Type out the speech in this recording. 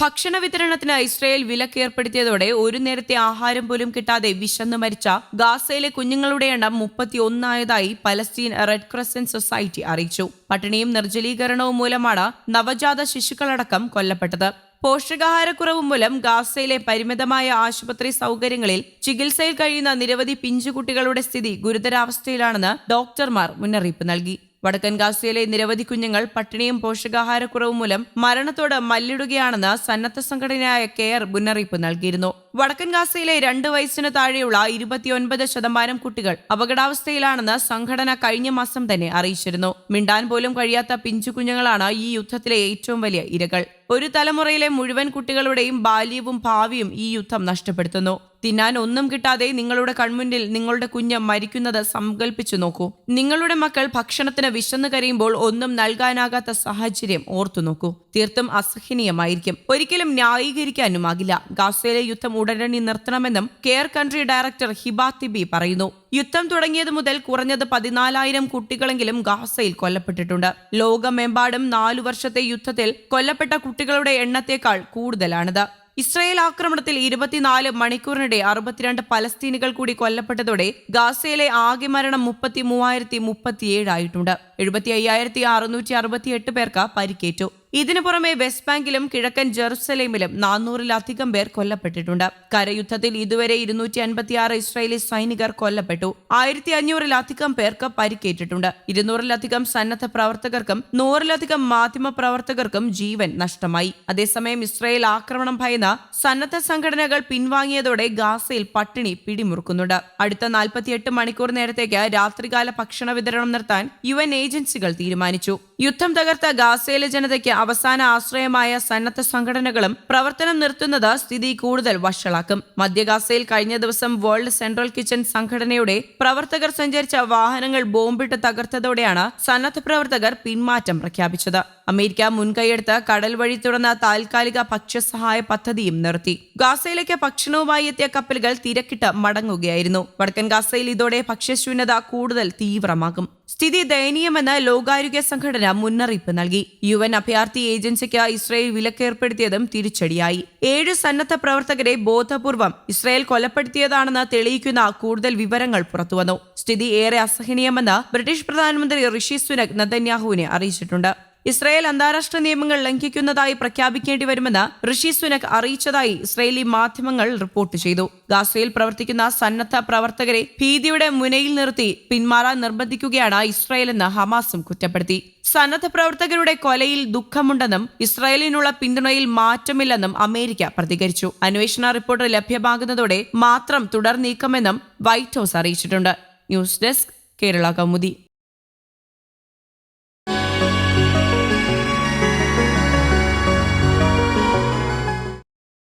ഭക്ഷണ വിതരണത്തിന് ഇസ്രയേൽ വിലക്കേർപ്പെടുത്തിയതോടെ ഒരു നേരത്തെ ആഹാരം പോലും കിട്ടാതെ വിശന്നു മരിച്ച ഗാസയിലെ കുഞ്ഞുങ്ങളുടെ എണ്ണം മുപ്പത്തി ഒന്നായതായി പലസ്തീൻ റെഡ് ക്രസന്റ് സൊസൈറ്റി അറിയിച്ചു. പട്ടിണിയും നിർജലീകരണവും മൂലമാണ് നവജാത ശിശുക്കളടക്കം കൊല്ലപ്പെട്ടത്. പോഷകാഹാരക്കുറവ് മൂലം ഗാസയിലെ പരിമിതമായ ആശുപത്രി സൗകര്യങ്ങളിൽ ചികിത്സയിൽ കഴിയുന്ന നിരവധി പിഞ്ചുകുട്ടികളുടെ സ്ഥിതി ഗുരുതരാവസ്ഥയിലാണെന്ന് ഡോക്ടർമാർ മുന്നറിയിപ്പ് നൽകി. വടക്കൻ ഗാസയിലെ നിരവധി കുഞ്ഞുങ്ങൾ പട്ടിണിയും പോഷകാഹാരക്കുറവും മൂലം മരണത്തോട് മല്ലിടുകയാണെന്ന് സന്നദ്ധ സംഘടനയായ കെയർ മുന്നറിയിപ്പ് നൽകിയിരുന്നു. വടക്കൻ ഗാസയിലെ രണ്ട് വയസ്സിന് താഴെയുള്ള ഇരുപത്തിയൊൻപത് ശതമാനം കുട്ടികൾ അപകടാവസ്ഥയിലാണെന്ന് സംഘടന കഴിഞ്ഞ മാസം തന്നെ അറിയിച്ചിരുന്നു. മിണ്ടാൻ പോലും കഴിയാത്ത പിഞ്ചു കുഞ്ഞുങ്ങളാണ് ഈ യുദ്ധത്തിലെ ഏറ്റവും വലിയ ഇരകൾ. ഒരു തലമുറയിലെ മുഴുവൻ കുട്ടികളുടെയും ബാല്യവും ഭാവിയും ഈ യുദ്ധം നഷ്ടപ്പെടുത്തുന്നു. തിന്നാൻ ഒന്നും കിട്ടാതെ നിങ്ങളുടെ കൺമുന്നിൽ നിങ്ങളുടെ കുഞ്ഞ് മരിക്കുന്നത് സങ്കല്പിച്ചു നോക്കൂ. നിങ്ങളുടെ മക്കൾ ഭക്ഷണത്തിന് വിശന്നു കരയുമ്പോൾ ഒന്നും നൽകാനാകാത്ത സാഹചര്യം ഓർത്തു നോക്കൂ. തീർത്തും അസഹനീയമായിരിക്കും. ഒരിക്കലും ന്യായീകരിക്കാനുമാകില്ല. ഗാസയിലെ യുദ്ധം ഉടനടി നിർത്തണമെന്നും CARE country director Hiba Tibi പറയുന്നു. യുദ്ധം തുടങ്ങിയത് മുതൽ കുറഞ്ഞത് പതിനാലായിരം കുട്ടികളെങ്കിലും ഗാസയിൽ കൊല്ലപ്പെട്ടിട്ടുണ്ട്. ലോകമെമ്പാടും നാലു വർഷത്തെ യുദ്ധത്തിൽ കൊല്ലപ്പെട്ട കുട്ടികളുടെ എണ്ണത്തേക്കാൾ കൂടുതലാണിത്. ഇസ്രായേൽ ആക്രമണത്തിൽ ഇരുപത്തിനാല് മണിക്കൂറിനിടെ അറുപത്തിരണ്ട് പലസ്തീനികൾ കൂടി കൊല്ലപ്പെട്ടതോടെ ഗാസയിലെ ആകെ മരണം മുപ്പത്തി മൂവായിരത്തി മുപ്പത്തിയേഴായിട്ടുണ്ട് എഴുപത്തി അയ്യായിരത്തി അറുന്നൂറ്റി അറുപത്തിയെട്ട് പേർക്ക് പരിക്കേറ്റു. ഇതിനു പുറമെ വെസ്റ്റ് ബാങ്കിലും കിഴക്കൻ ജെറുസലേമിലും നാനൂറിലധികം പേർ കൊല്ലപ്പെട്ടിട്ടുണ്ട്. കരയുദ്ധത്തിൽ ഇതുവരെ ഇരുന്നൂറ്റി അൻപത്തിയാറ് ഇസ്രായേലി സൈനികർ കൊല്ലപ്പെട്ടു. ആയിരത്തി അഞ്ഞൂറിലധികം പേർക്ക് പരിക്കേറ്റിട്ടുണ്ട്. ഇരുന്നൂറിലധികം സന്നദ്ധ പ്രവർത്തകർക്കും നൂറിലധികം മാധ്യമ പ്രവർത്തകർക്കും ജീവൻ നഷ്ടമായി. അതേസമയം ഇസ്രായേൽ ആക്രമണം ഭയന്ന സന്നദ്ധ സംഘടനകൾ പിൻവാങ്ങിയതോടെ ഗാസയിൽ പട്ടിണി പിടിമുറുക്കുന്നുണ്ട്. അടുത്ത നാൽപ്പത്തിയെട്ട് മണിക്കൂർ നേരത്തേക്ക് രാത്രികാല ഭക്ഷണ വിതരണം നിർത്താൻ യു എൻ ഏജൻസികൾ തീരുമാനിച്ചു. യുദ്ധം തകർത്ത ഗാസയിലെ ജനതയ്ക്ക് അവസാന ആശ്രയമായ സന്നദ്ധ സംഘടനകളും പ്രവർത്തനം നിർത്തുന്നത് സ്ഥിതി കൂടുതൽ വഷളാക്കും. മധ്യഗാസയിൽ കഴിഞ്ഞ ദിവസം വേൾഡ് സെൻട്രൽ കിച്ചൺ സംഘടനയുടെ പ്രവർത്തകർ സഞ്ചരിച്ച വാഹനങ്ങൾ ബോംബിട്ട് തകർത്തതോടെയാണ് സന്നദ്ധ പ്രവർത്തകർ പിന്മാറ്റം പ്രഖ്യാപിച്ചത്. അമേരിക്ക മുൻകൈയെടുത്ത് കടൽ വഴി തുറന്ന താൽക്കാലിക ഭക്ഷ്യസഹായ പദ്ധതിയും നിർത്തി. ഗാസയിലേക്ക് ഭക്ഷണവുമായി എത്തിയ കപ്പലുകൾ തിരക്കിട്ട് മടങ്ങുകയായിരുന്നു. വടക്കൻ ഗാസയിൽ ഇതോടെ ഭക്ഷ്യശൂന്യത കൂടുതൽ തീവ്രമാകും. സ്ഥിതി ദയനീയമെന്ന് ലോകാരോഗ്യ സംഘടന മുന്നറിയിപ്പ് നൽകി. യു എൻ അഭയാർത്ഥി ഏജൻസിക്ക് ഇസ്രയേൽ വിലക്കേർപ്പെടുത്തിയതും തിരിച്ചടിയായി. ഏഴ് സന്നദ്ധ പ്രവർത്തകരെ ബോധപൂർവം ഇസ്രയേൽ കൊലപ്പെടുത്തിയതാണെന്ന് തെളിയിക്കുന്ന കൂടുതൽ വിവരങ്ങൾ പുറത്തുവന്നു. സ്ഥിതി ഏറെ അസഹനീയമെന്ന് ബ്രിട്ടീഷ് പ്രധാനമന്ത്രി ഋഷി സുനക് നദന്യാഹുവിനെ അറിയിച്ചിട്ടുണ്ട്. ഇസ്രായേൽ അന്താരാഷ്ട്ര നിയമങ്ങൾ ലംഘിക്കുന്നതായി പ്രഖ്യാപിക്കേണ്ടി വരുമെന്ന് ഋഷി സുനക് അറിയിച്ചതായി ഇസ്രായേലി മാധ്യമങ്ങൾ റിപ്പോർട്ട് ചെയ്തു. ഗാസയിൽ പ്രവർത്തിക്കുന്ന സന്നദ്ധ പ്രവർത്തകരെ ഭീതിയുടെ മുനയിൽ നിർത്തി പിന്മാറാൻ നിർബന്ധിക്കുകയാണ് ഇസ്രായേലെന്ന് ഹമാസും കുറ്റപ്പെടുത്തി. സന്നദ്ധ പ്രവർത്തകരുടെ കൊലയിൽ ദുഃഖമുണ്ടെന്നും ഇസ്രായേലിനുള്ള പിന്തുണയിൽ മാറ്റമില്ലെന്നും അമേരിക്ക പ്രതികരിച്ചു. അന്വേഷണ റിപ്പോർട്ട് ലഭ്യമാകുന്നതോടെ മാത്രം തുടർ നീക്കമെന്നും വൈറ്റ് ഹൌസ് അറിയിച്ചിട്ടുണ്ട്. News desk Kerala Kaumudi.